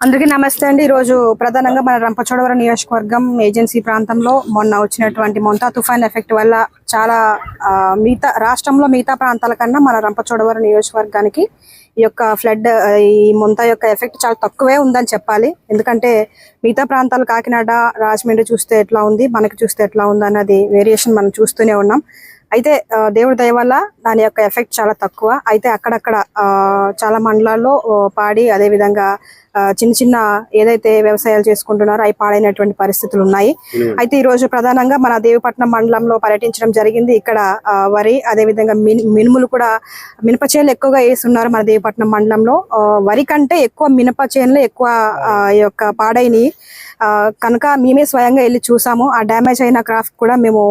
అందరికీ నమస్తే అండి. ఈరోజు ప్రధానంగా మన రంపచోడవరం నియోజకవర్గం ఏజెన్సీ ప్రాంతంలో మొన్న వచ్చినటువంటి మొంతా తుఫాన్ ఎఫెక్ట్ వల్ల చాలా ఆ, మిగతా రాష్ట్రంలో మిగతా ప్రాంతాల కన్నా మన రంపచోడవరం నియోజకవర్గానికి ఈ యొక్క ఫ్లడ్ ఈ మొంతా యొక్క ఎఫెక్ట్ చాలా తక్కువే ఉందని చెప్పాలి. ఎందుకంటే మిగతా ప్రాంతాలు కాకినాడ రాజమండ్రి చూస్తే ఎట్లా ఉంది మనకి చూస్తే ఎట్లా ఉంది అన్నది వేరియేషన్ మనం చూస్తూనే ఉన్నాం. అయితే దేవుడి దయ వల్ల దాని యొక్క ఎఫెక్ట్ చాలా తక్కువ. అయితే అక్కడక్కడ చాలా మండలాల్లో పాడి అదే విధంగా ఆ, చిన్న చిన్న ఏదైతే వ్యవసాయాలు చేసుకుంటున్నారో అవి పాడైనటువంటి పరిస్థితులు ఉన్నాయి. అయితే ఈ రోజు ప్రధానంగా మన దేవిపట్నం మండలంలో పర్యటించడం జరిగింది. ఇక్కడ వరి అదే విధంగా మిన్- మినుములు కూడా మినప చేనులు ఎక్కువగా వేస్తున్నారు మన దేవిపట్నం మండలంలో. వరి కంటే ఎక్కువ మినప చేనులు ఎక్కువ యొక్క పాడైనవి కనుక మేమే స్వయంగా వెళ్ళి చూసాము. ఆ డ్యామేజ్ అయిన క్రాఫ్ట్ కూడా మేము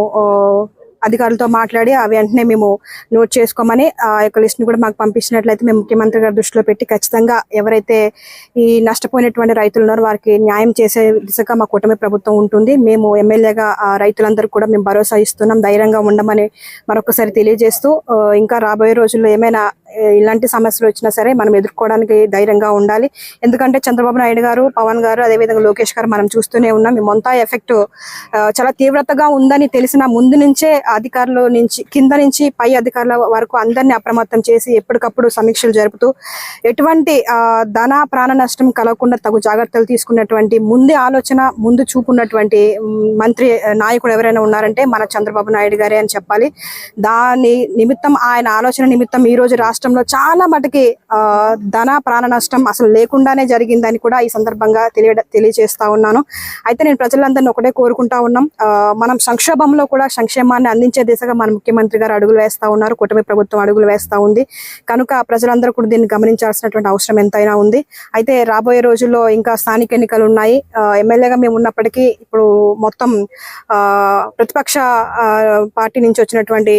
అధికారులతో మాట్లాడి ఆ వెంటనే మేము నోట్ చేసుకోమని ఆ యొక్క లిస్ట్ని కూడా మాకు పంపించినట్లయితే మేము ముఖ్యమంత్రి గారి దృష్టిలో పెట్టి ఖచ్చితంగా ఎవరైతే ఈ నష్టపోయినటువంటి రైతులు ఉన్నారో వారికి న్యాయం చేసే దిశగా మా కూటమి ప్రభుత్వం ఉంటుంది. మేము ఎమ్మెల్యేగా ఆ రైతులందరూ కూడా మేము భరోసా ఇస్తున్నాం. ధైర్యంగా ఉండమని మరొకసారి తెలియజేస్తూ ఇంకా రాబోయే రోజుల్లో ఏమైనా ఇలాంటి సమస్యలు వచ్చినా సరే మనం ఎదుర్కోవడానికి ధైర్యంగా ఉండాలి. ఎందుకంటే చంద్రబాబు నాయుడు గారు పవన్ గారు అదేవిధంగా లోకేష్ గారు మనం చూస్తూనే ఉన్నాం. ఈ మొంతా ఎఫెక్ట్ చాలా తీవ్రతగా ఉందని తెలిసిన ముందు నుంచే అధికారుల నుంచి కింద నుంచి పై అధికారుల వరకు అందరినీ అప్రమత్తం చేసి ఎప్పటికప్పుడు సమీక్షలు జరుపుతూ ఎటువంటి ఆ, ధన ప్రాణ నష్టం కలగకుండా తగు జాగ్రత్తలు తీసుకున్నటువంటి ముందే ఆలోచన ముందు చూపున్నటువంటి మంత్రి నాయకుడు ఎవరైనా ఉన్నారంటే మన చంద్రబాబు నాయుడు గారే అని చెప్పాలి. దాని నిమిత్తం ఆయన ఆలోచన నిమిత్తం ఈ రోజు రాష్ట్రంలో చాలా మటుకి ఆ, ధన ప్రాణ నష్టం అసలు లేకుండానే జరిగిందని కూడా ఈ సందర్భంగా తెలియ తెలియజేస్తా ఉన్నాను. అయితే నేను ప్రజలందరినీ ఒకటే కోరుకుంటా ఉన్నాం. ఆ, మనం సంక్షోభంలో కూడా సంక్షేమాన్ని అందించే దిశగా మన ముఖ్యమంత్రి గారు అడుగులు వేస్తా ఉన్నారు. కూటమి ప్రభుత్వం అడుగులు వేస్తా ఉంది. కనుక ప్రజలందరూ కూడా దీన్ని గమనించాల్సినటువంటి అవసరం ఎంతైనా ఉంది. అయితే రాబోయే రోజుల్లో ఇంకా స్థానిక ఎన్నికలు ఉన్నాయి. ఎమ్మెల్యేగా మేము ఉన్నప్పటికీ ఇప్పుడు మొత్తం ఆ, ప్రతిపక్ష ఆ, పార్టీ నుంచి వచ్చినటువంటి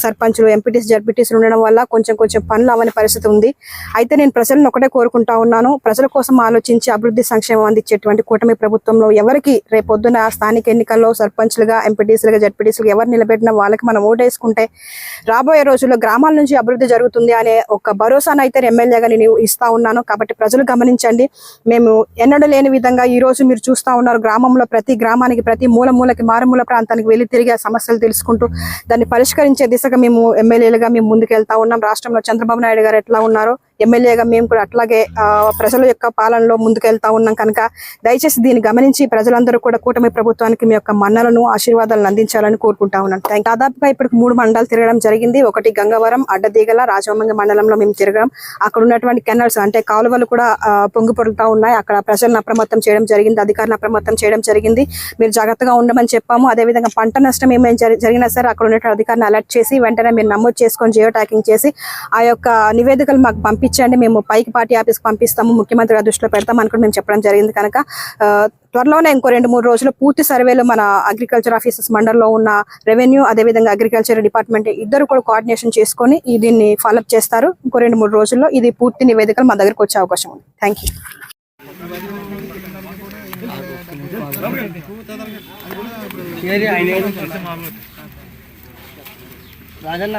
సర్పంచ్లు ఎంపీటీస్ జడ్పీటీస్ ఉండడం వల్ల కొంచెం కొంచెం పనులు అవని పరిస్థితి ఉంది. అయితే నేను ప్రజలను ఒకటే కోరుకుంటా ఉన్నాను. ప్రజల కోసం ఆలోచించి అభివృద్ధి సంక్షేమం అందించేటువంటి కూటమి ప్రభుత్వంలో ఎవరికి రేపొద్దున స్థానిక ఎన్నికల్లో సర్పంచ్లుగా ఎంపీటీసీలుగా జడ్పీటీసీలుగా ఎవరు నిలబెట్టినా వాళ్ళకి మనం ఓటేసుకుంటే రాబోయే రోజుల్లో గ్రామాల నుంచి అభివృద్ధి జరుగుతుంది అనే ఒక భరోసాను అయితే ఎమ్మెల్యేగా నేను ఇస్తా ఉన్నాను. కాబట్టి ప్రజలు గమనించండి. మేము ఎన్నడూ లేని విధంగా ఈ రోజు మీరు చూస్తా ఉన్నారు. గ్రామంలో ప్రతి గ్రామానికి ప్రతి మూల మూలకి మారుమూల ప్రాంతానికి వెళ్ళి తిరిగి సమస్యలు తెలుసుకుంటూ దాన్ని పరిష్కరించే దిశగా మేము ఎమ్మెల్యేలుగా మేము ముందుకెళ్తా ఉన్నాం. రాష్ట్రంలో చంద్రబాబు నాయుడు గారు ఎట్లా ఉన్నారో ఎమ్మెల్యేగా మేము కూడా అట్లాగే ఆ, ప్రజల యొక్క పాలనలో ముందుకెళ్తా ఉన్నాం కనుక దయచేసి దీన్ని గమనించి ప్రజలందరూ కూడా కూటమి ప్రభుత్వానికి మీ యొక్క మన్నలను ఆశీర్వాదాలను అందించాలని కోరుకుంటా ఉన్నాను థ్యాంక్ దాదాపుగా ఇప్పుడు మూడు మండలాలు తిరగడం జరిగింది. ఒకటి గంగవరం అడ్డదీగల రాజవమంగ మండలంలో మేము తిరగడం. అక్కడ ఉన్నటువంటి కెనల్స్ అంటే కాలువలు కూడా పొంగి పొరులుతా ఉన్నాయి. అక్కడ ప్రజలను అప్రమత్తం చేయడం జరిగింది అధికారులను అప్రమత్తం చేయడం జరిగింది. మీరు జాగ్రత్తగా ఉండమని చెప్పాము. అదేవిధంగా పంట నష్టం ఏమైనా జరిగినా సరే అక్కడ ఉన్నటువంటి అధికారులను అలర్ట్ చేసి వెంటనే మీరు నమోదు చేసుకొని జియో ట్యాకింగ్ చేసి ఆ యొక్క నివేదికలు మాకు పంపించండి మేము పైకి పార్టీ ఆఫీస్కి పంపిస్తాము ముఖ్యమంత్రి గారి దృష్టిలో పెడతాం అనుకుని మేము చెప్పడం జరిగింది. కనుక త్వరలోనే ఇంకో రెండు మూడు రోజులు పూర్తి సర్వేలు మన అగ్రికల్చర్ ఆఫీసెస్ మండల్లో ఉన్న రెవెన్యూ అదేవిధంగా అగ్రికల్చర్ డిపార్ట్మెంట్ ఇద్దరు కూడా కోఆర్డినేషన్ చేసుకొని దీన్ని ఫాలోఅప్ చేస్తారు. ఇంకో రెండు మూడు రోజుల్లో ఇది పూర్తి నివేదికలు మా దగ్గరకు వచ్చే అవకాశం ఉంది. Thank you Rajanna.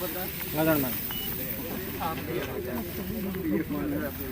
అంతా పనికిరాదు